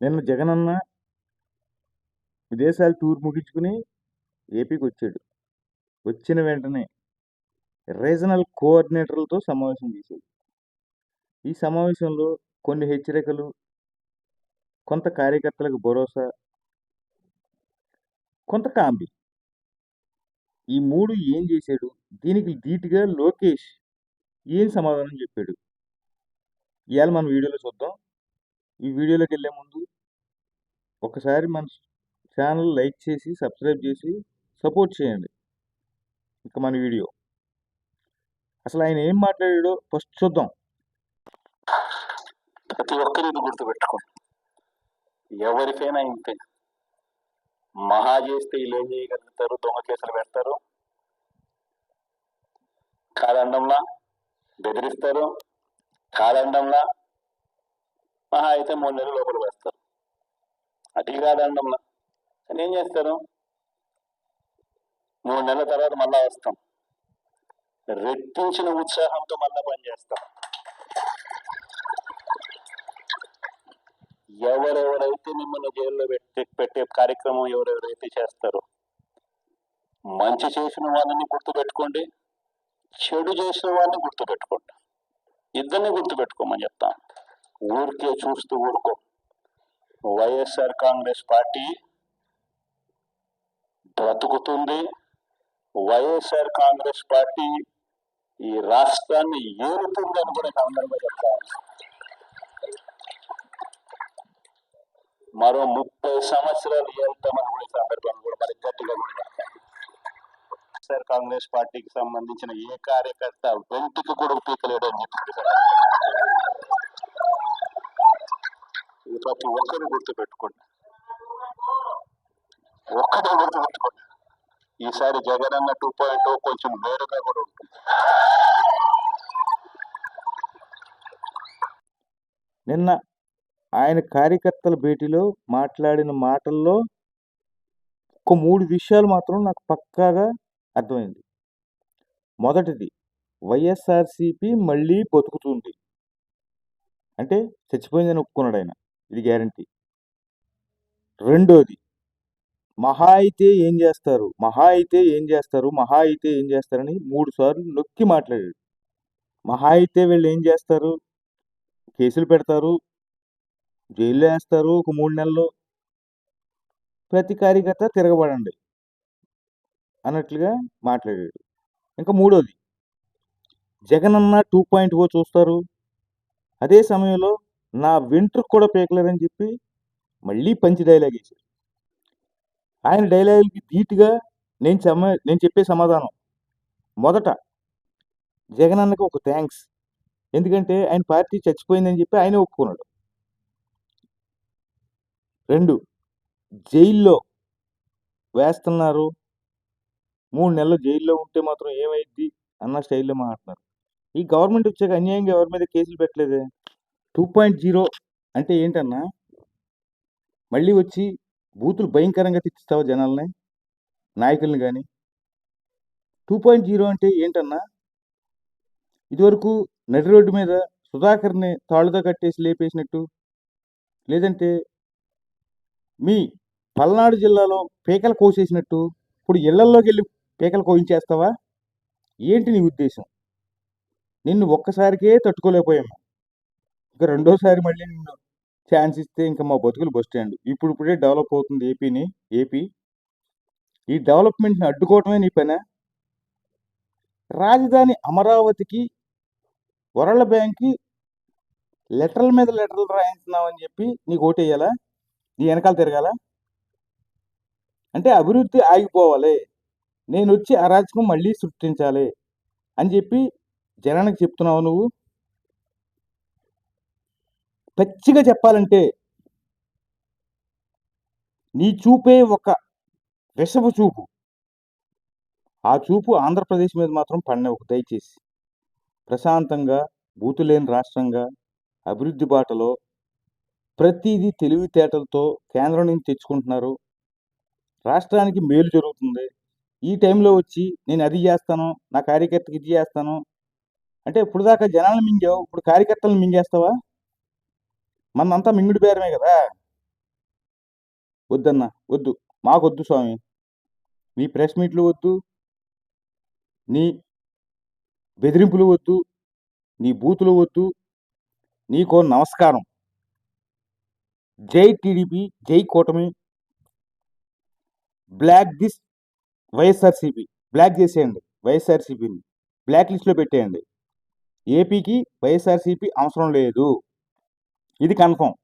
నిన్న జగనన్న విదేశాలు టూర్ ముగించుకుని ఏపీకి వచ్చాడు. వచ్చిన వెంటనే రీజనల్ కోఆర్డినేటర్లతో సమావేశం చేశాడు. ఈ సమావేశంలో కొన్ని హెచ్చరికలు కొంత కార్యకర్తలకు భరోసా కొంత కాంబి ఈ మూడు ఏం చేశాడు? దీనికి ధీటుగా లోకేష్ ఏం సమాధానం చెప్పాడు? ఇవాళ మనం వీడియోలో చూద్దాం. ఈ వీడియోలోకి వెళ్ళే ముందు ఒకసారి మన ఛానల్ లైక్ చేసి సబ్స్క్రైబ్ చేసి సపోర్ట్ చేయండి. ఇక మన వీడియో. అసలు ఆయన ఏం మాట్లాడాడో ఫస్ట్ చూద్దాం. ప్రతి ఒక్కరు ఇది గుర్తుపెట్టుకోండి. ఎవరికైనా ఇంతే. మహా చేస్తే వీళ్ళు ఏం చేయగలుగుతారు దొంగ కేసులు పెడతారు. కాదండంలా బెదిరిస్తారు. కాదండంలా మహా అయితే మూడు నెలలు లోపల వేస్తారు. అటు కాదండంలా కానీ ఏం చేస్తారు? మూడు నెలల తర్వాత మళ్ళా వస్తాం. రెట్టించిన ఉత్సాహంతో మళ్ళా పనిచేస్తాం ఎవరెవరైతే మిమ్మల్ని జైల్లో పెట్టి పెట్టే కార్యక్రమం ఎవరెవరైతే చేస్తారో మంచి చేసిన వాళ్ళని గుర్తుపెట్టుకోండి చెడు చేసిన వాళ్ళని గుర్తుపెట్టుకోండి. ఇద్దరిని గుర్తుపెట్టుకోమని చెప్తాను. ఊరికే చూస్తూ ఊరుకో. వైఎస్ఆర్ కాంగ్రెస్ పార్టీ బ్రతుకుతుంది. వైఎస్ఆర్ కాంగ్రెస్ పార్టీ ఈ రాష్ట్రాన్ని ఏరుతుంది అని కూడా సందర్భంగా చెప్తాను మరో ముప్పై సంవత్సరాలు ఏళ్తామని కూడా సందర్భంగా కూడా మరి గట్టిగా కూడా వైఎస్ఆర్ కాంగ్రెస్ పార్టీకి సంబంధించిన ఏ కార్యకర్త వెంటికి కూడా పీకలేడు చెప్పి ఇది ప్రతి ఒక్కరు గుర్తు పెట్టుకోండి ఒక్కటే గుర్తు పెట్టుకోండి ఈసారి జగన్ అన్న టూ పాయింట్ కొంచెం వేరుగా కూడా ఉంటుంది నిన్న ఆయన కార్యకర్తల భేటీలో మాట్లాడిన మాటల్లో ఒక మూడు విషయాలు మాత్రం నాకు పక్కాగా అర్థమైంది మొదటిది వైఎస్ఆర్సిపి మళ్ళీ బతుకుతుంది అంటే చచ్చిపోయిందని ఒప్పుకున్నాడు ఆయన ఇది గ్యారంటీ రెండోది మహా అయితే ఏం చేస్తారు? మహా అయితే ఏం చేస్తారు? మహా అయితే ఏం చేస్తారని మూడు సార్లు నొక్కి మాట్లాడాడు. మహా అయితే వీళ్ళు ఏం చేస్తారు? కేసులు పెడతారు జైల్లో వేస్తారు ఒక మూడు నెలలు. ప్రతి కార్యకర్త తిరగబడండి అన్నట్లుగా మాట్లాడాడు. ఇంకా మూడోది జగనన్న టూ పాయింట్ ఓ చూస్తారు. అదే సమయంలో నా వెంట్రుకు కూడా పేకలేదని చెప్పి మళ్ళీ పంచి డైలాగ్ వేశారు. ఆయన డైలాగ్కి ధీటుగా నేను సమ నేను చెప్పే సమాధానం. మొదట జగన్ అన్నకి ఒక థ్యాంక్స్ ఎందుకంటే ఆయన పార్టీ చచ్చిపోయిందని చెప్పి ఆయనే ఒప్పుకున్నాడు. రెండు జైల్లో వేస్తున్నారు. మూడు నెలలు జైల్లో ఉంటే మాత్రం ఏమైద్ది అన్న స్టైల్లో మాట్లాడుతున్నారు. ఈ గవర్నమెంట్ వచ్చాక అన్యాయంగా ఎవరి మీద కేసులు పెట్టలేదే? టూ పాయింట్ జీరో అంటే ఏంటన్నా? మళ్ళీ వచ్చి బూతులు భయంకరంగా తిట్టిస్తావా జనాల్ని? నాయకుల్ని కానీ టూ పాయింట్ జీరో అంటే ఏంటన్నా? ఇదివరకు నడి రోడ్డు మీద సుధాకర్ని తాళ్ళుతో కట్టేసి లేపేసినట్టు? లేదంటే మీ పల్నాడు జిల్లాలో పీకలు కోసేసినట్టు? ఇప్పుడు ఇళ్ళల్లోకి వెళ్ళి పీకలు కోయించేస్తావా? ఏంటి నీ ఉద్దేశం? నిన్ను ఒక్కసారికే తట్టుకోలేకపోయాము ఇంకా రెండోసారి మళ్ళీ నిన్ను ఛాన్స్ ఇస్తే ఇంకా మా బతుకులు బస్ స్టాండ్. ఇప్పుడు ఇప్పుడే డెవలప్ అవుతుంది ఏపీని ఏపీ. ఈ డెవలప్మెంట్ని అడ్డుకోవటమే నీ పైన. రాజధాని అమరావతికి వరల్డ్ బ్యాంక్కి లెటర్ల మీద లెటర్లు రాయించున్నామని చెప్పి నీకు ఓటేయాలా? నీ వెనకాల తిరగాల? అంటే అభివృద్ధి ఆగిపోవాలి. నేను వచ్చి అరాచకం మళ్ళీ సృష్టించాలి అని చెప్పి జనానికి చెప్తున్నావు నువ్వు. పచ్చిగా చెప్పాలంటే నీ చూపే ఒక విషపు చూపు. ఆ చూపు ఆంధ్రప్రదేశ్ మీద మాత్రం పడినవు దయచేసి. ప్రశాంతంగా బూతులేని రాష్ట్రంగా అభివృద్ధి బాటలో ప్రతిదీ తెలివితేటలతో కేంద్రం నుంచి తెచ్చుకుంటున్నారు. రాష్ట్రానికి మేలు జరుగుతుంది. ఈ టైంలో వచ్చి నేను అది చేస్తాను నా కార్యకర్తకి ఇది చేస్తాను. అంటే ఇప్పుడు దాకా జనాలను మింగావు ఇప్పుడు కార్యకర్తలను మింగేస్తావా? మనంతా మింగుడు బేరమే కదా. వద్దన్న వద్దు. మాకొద్దు స్వామి. నీ ప్రెస్ మీట్లు వద్దు. నీ బెదిరింపులు వద్దు. నీ బూతులు వద్దు. నీకో నమస్కారం. జై టీడీపీ జై కూటమి. Black this YSRCP. బ్లాక్ చేసేయండి. వైఎస్ఆర్సీపీని. బ్లాక్ లిస్ట్లో పెట్టేయండి. ఏపీకి వైఎస్ఆర్సీపీ అవసరం లేదు. ఇది కన్ఫర్మ్.